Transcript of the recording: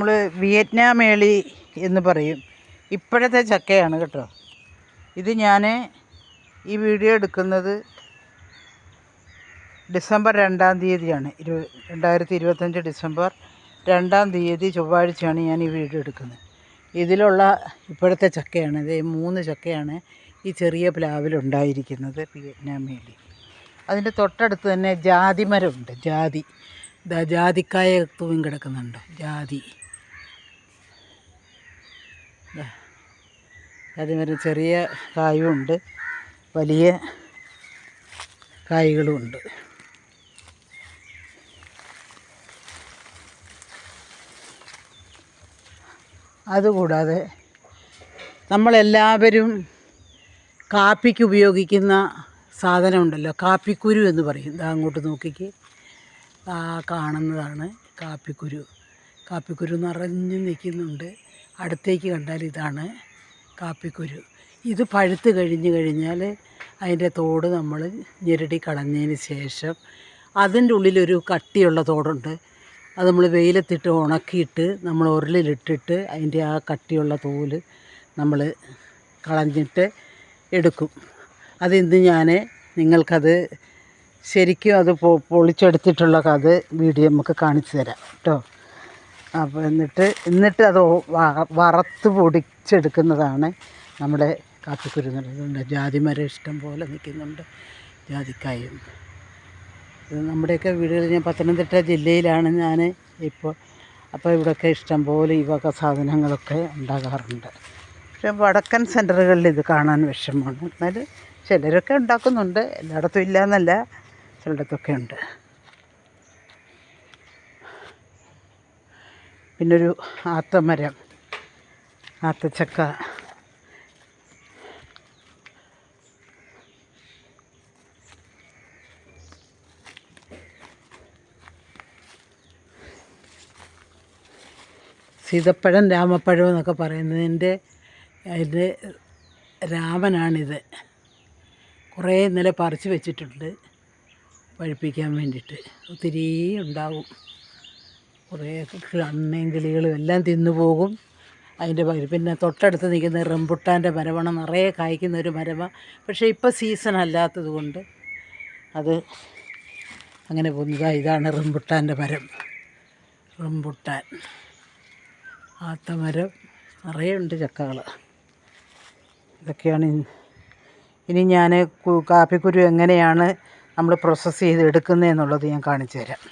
നമ്മൾ വിയറ്റ്നാം മേളി എന്ന് പറയും. ഇപ്പോഴത്തെ ചക്കയാണ് കേട്ടോ. ഇത് ഞാൻ ഈ വീഡിയോ എടുക്കുന്നത് ഡിസംബർ രണ്ടാം തീയതിയാണ്. ഇരു രണ്ടായിരത്തി ഇരുപത്തഞ്ച് ഡിസംബർ രണ്ടാം തീയതി ചൊവ്വാഴ്ചയാണ് ഞാൻ ഈ വീഡിയോ എടുക്കുന്നത്. ഇതിലുള്ള ഇപ്പോഴത്തെ ചക്കയാണ്. ഇത് മൂന്ന് ചക്കയാണ് ഈ ചെറിയ പ്ലാവിലുണ്ടായിരിക്കുന്നത് വിയറ്റ്നാം മേളി അതിന്റെ തൊട്ടടുത്ത് തന്നെ ജാതി. മരമുണ്ട് ജാതി ജാതിക്കായ തൂങ്ങി കിടക്കുന്നുണ്ട്? ജാതി. മരം ചെറിയ കായുമുണ്ട് വലിയ കായ്കളുമുണ്ട് അതുകൂടാതെ നമ്മളെല്ലാവരും കാപ്പിക്ക് ഉപയോഗിക്കുന്ന സാധനമുണ്ടല്ലോ കാപ്പിക്കുരു എന്ന് പറയും. ദാ അങ്ങോട്ട് നോക്കിക്ക്. ആ കാണുന്നതാണ് കാപ്പിക്കുരു. കാപ്പിക്കുരു നിറഞ്ഞു നിൽക്കുന്നുണ്ട്. അടുത്തേക്ക് കണ്ടാൽ ഇതാണ് കാപ്പിക്കുരു. ഇത് പഴുത്ത് കഴിഞ്ഞ് കഴിഞ്ഞാൽ അതിന്റെ തോട് നമ്മൾ ഞെരടി കളഞ്ഞതിന് ശേഷം അതിന്റെ ഉള്ളിലൊരു കട്ടിയുള്ള തോടുണ്ട്. അത് നമ്മൾ വെയിലത്തിട്ട് ഉണക്കിയിട്ട് നമ്മൾ ഉരുളിലിട്ടിട്ട് അതിന്റെ ആ കട്ടിയുള്ള തോൽ നമ്മൾ കളഞ്ഞിട്ട് എടുക്കും. അതിന്ന് ഞാൻ നിങ്ങൾക്കത് ശരിക്കും അത് പൊളിച്ചെടുത്തിട്ടുള്ള കഥ വീഡിയോ നമുക്ക് കാണിച്ചു തരാം കേട്ടോ. അപ്പോൾ എന്നിട്ട് എന്നിട്ട് അത് വറുത്ത് പൊടിച്ചെടുക്കുന്നതാണ് നമ്മുടെ കാപ്പിക്കുരു എന്നുള്ളത് ജാതിമരം ഇഷ്ടം പോലെ നിൽക്കുന്നുണ്ട് ജാതിക്കായും. ഇത് നമ്മുടെയൊക്കെ വീടുകളിൽ ഞാൻ പത്തനംതിട്ട ജില്ലയിലാണ് ഞാൻ ഇപ്പോൾ. അപ്പോൾ ഇവിടെയൊക്കെ ഇഷ്ടം പോലെ ഈ വക സാധനങ്ങളൊക്കെ ഉണ്ടാകാറുണ്ട്. പക്ഷേ വടക്കൻ സെന്ററുകളിൽ ഇത് കാണാൻ വിഷമമാണ്. എന്നാൽ ചിലരൊക്കെ ഉണ്ടാക്കുന്നുണ്ട്. എല്ലായിടത്തും ഇല്ല എന്നല്ല ചിലയിടത്തൊക്കെ ഉണ്ട്. പിന്നൊരു ആത്തമരം ആത്തച്ചക്ക. സീതപ്പഴം രാമപ്പഴം എന്നൊക്കെ പറയുന്നതിന്റെ അതിന്റെ രാമനാണിത്. കുറേ ഇന്നലെ പറിച്ച് വെച്ചിട്ടുണ്ട് പഴുപ്പിക്കാൻ വേണ്ടിയിട്ട്. ഒത്തിരി ഉണ്ടാവും. കുറേ അണ്ണയും കിളികളും എല്ലാം തിന്നു പോകും. അതിന്റെ പിന്നെ തൊട്ടടുത്ത് നിൽക്കുന്ന റംബുട്ടാന്റെ മരമാണ് നിറയെ കായ്ക്കുന്ന ഒരു മരമാണ് പക്ഷേ ഇപ്പോൾ സീസൺ അല്ലാത്തത് കൊണ്ട് അത് അങ്ങനെ പോകുന്നതാണ് ഇതാണ് റംബുട്ടാന്റെ മരം. റംബുട്ടാൻ. ആത്തമരം നിറയെ ഉണ്ട് ചക്കകൾ. ഇതൊക്കെയാണ് ഇനി ഞാൻ കാപ്പിക്കുരു എങ്ങനെയാണ് നമ്മൾ പ്രോസസ്സ് ചെയ്ത് എടുക്കുന്നതെന്നുള്ളത് ഞാൻ കാണിച്ചു തരാം.